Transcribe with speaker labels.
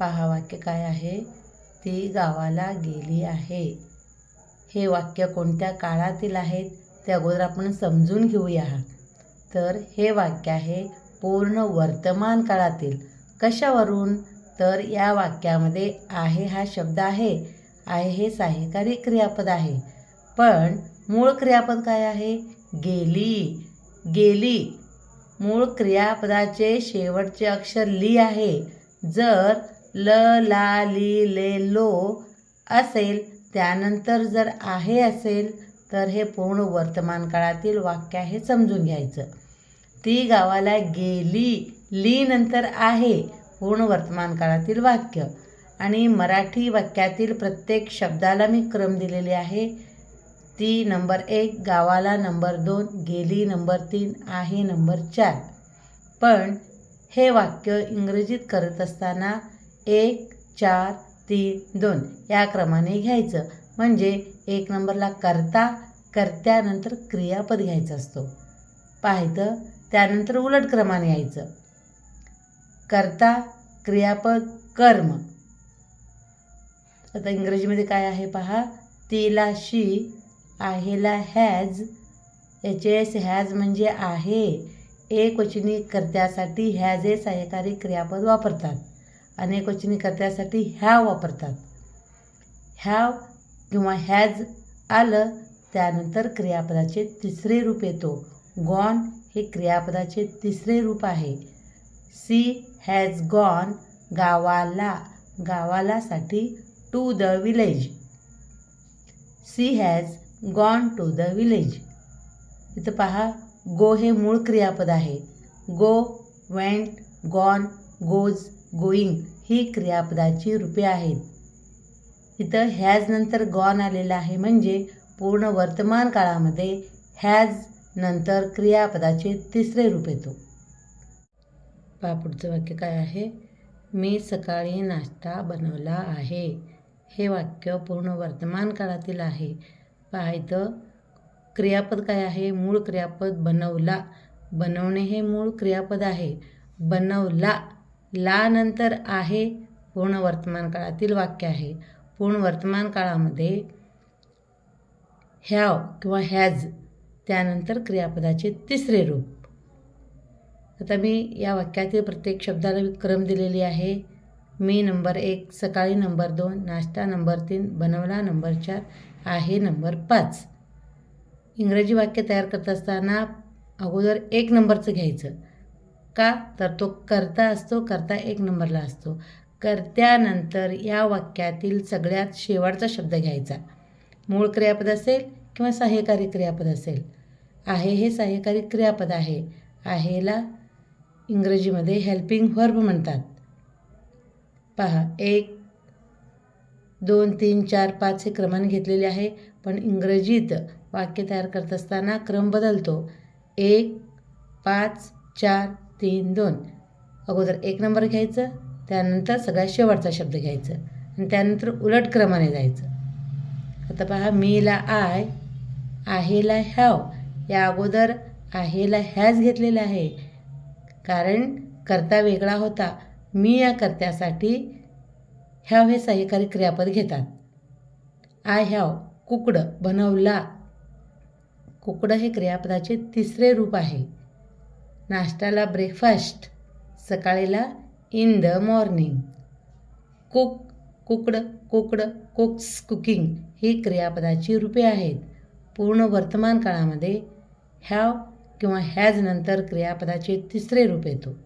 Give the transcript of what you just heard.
Speaker 1: पहा वाक्य काय आहे? ती गावाला गेली आहे. हे वाक्य कोणत्या काळातील आहेत? ते अगोदर आपण समजून घेऊया. तर हे वाक्य आहे पूर्ण वर्तमान काळातील. कशावरून? तर या वाक्यामध्ये आहे हा शब्द आहे. आहे हे सहाय्यकारी क्रियापद आहे. पण मूळ क्रियापद काय आहे? गेली. गेली. मूळ क्रियापदाचे शेवटचे अक्षर ली आहे. जर ल ला ली ले लो असेल. त्यानंतर जर आहे असेल तर हे पूर्ण वर्तमान काळातील वाक्य आहे समजून घ्यायचं. ती गावाला गेली. ली नंतर आहे पूर्ण वर्तमान काळातील वाक्य. आणि मराठी वाक्यातील प्रत्येक शब्दाला मी क्रम दिलेले आहे. ती नंबर एक गावाला नंबर दोन गेली नंबर तीन आहे नंबर चार. पण हे वाक्य इंग्रजीत करत असताना एक चार तीन दोन या क्रमाने घ्यायचं. म्हणजे एक नंबरला करता कर्त्यानंतर क्रियापद घ्यायचा असतो. पाहितं त्यानंतर उलट क्रमाने यायचं. करता क्रियापद कर्म. आता इंग्रजीमध्ये काय आहे पहा? तिला शी आहेला हॅज. याचे एस हॅज म्हणजे आहे. एक वचनी कर्त्यासाठी हॅज हे सहकारी क्रियापद वापरतात. अनेक वचनी कर्त्यासाठी वापरतात. हॅव किंवा हॅज आलं त्यानंतर क्रियापदाचे तिसरे रूप येतो. गॉन हे क्रियापदाचे तिसरे रूप आहे. सी हॅज गॉन गावाला गावालासाठी to the village. She has gone to the village. इथं पहा गो हे मूळ क्रियापद आहे. Go went gone goes going ही क्रियापदाची रूपे आहेत. इथं हॅज नंतर गॉन आलेलं आहे म्हणजे पूर्ण वर्तमान काळामध्ये हॅज नंतर क्रियापदाचे तिसरे रूप येतो. पहा पुढचं वाक्य काय आहे? मी सकाळी नाश्ता बनवला आहे. हे वाक्य पूर्ण वर्तमान काळातील आहे. पाहायचं क्रियापद काय आहे? मूळ क्रियापद बनवला. बनवणे हे मूळ क्रियापद आहे. बनवला ला नंतर आहे पूर्ण वर्तमान काळातील वाक्य आहे. पूर्ण वर्तमान काळामध्ये ह्याव किंवा हॅज त्यानंतर क्रियापदाचे तिसरे रूप. आता मी या वाक्यातील प्रत्येक शब्दाला क्रम दिलेली आहे. मी नंबर एक सकाळी नंबर दोन नाश्ता नंबर तीन बनवला नंबर चार आहे नंबर पाच. इंग्रजी वाक्य तयार करत असताना अगोदर एक नंबरचं घ्यायचं. का? तर तो करता असतो करता एक नंबरला असतो. कर्त्यानंतर या वाक्यातील सगळ्यात शेवटचा शब्द घ्यायचा. मूळ क्रियापद असेल किंवा सहाय्यकारी क्रियापद असेल? आहे हे सहाय्यकारी क्रियापद आहे. आहेला इंग्रजीमध्ये हेल्पिंग व्हर्ब म्हणतात. पहा एक दोन तीन चार पाच हे क्रमाने घेतलेले आहे पण इंग्रजीत वाक्य तयार करत असताना क्रम बदलतो. एक पाच चार तीन दोन अगोदर एक नंबर घ्यायचं त्यानंतर सगळ्यात शेवटचा शब्द घ्यायचं आणि त्यानंतर उलट क्रमाने जायचं. आता पहा मीला आय आहेला हॅव या अगोदर आहेला ह्याच घेतलेला आहे. कारण कर्ता वेगळा होता. मी या कर्त्यासाठी हॅव हे सहाय्यकारी क्रियापद घेतात. आय हॅव कुकडं बनवला. कुकडं हे क्रियापदाचे तिसरे रूप आहे. नाश्त्याला breakfast सकाळीला in the morning cook cooked cooked cooks cooking ही क्रियापदाची रूपे आहेत. पूर्ण वर्तमान काळामध्ये हॅव किंवा हॅज नंतर क्रियापदाचे तिसरे रूप येतो.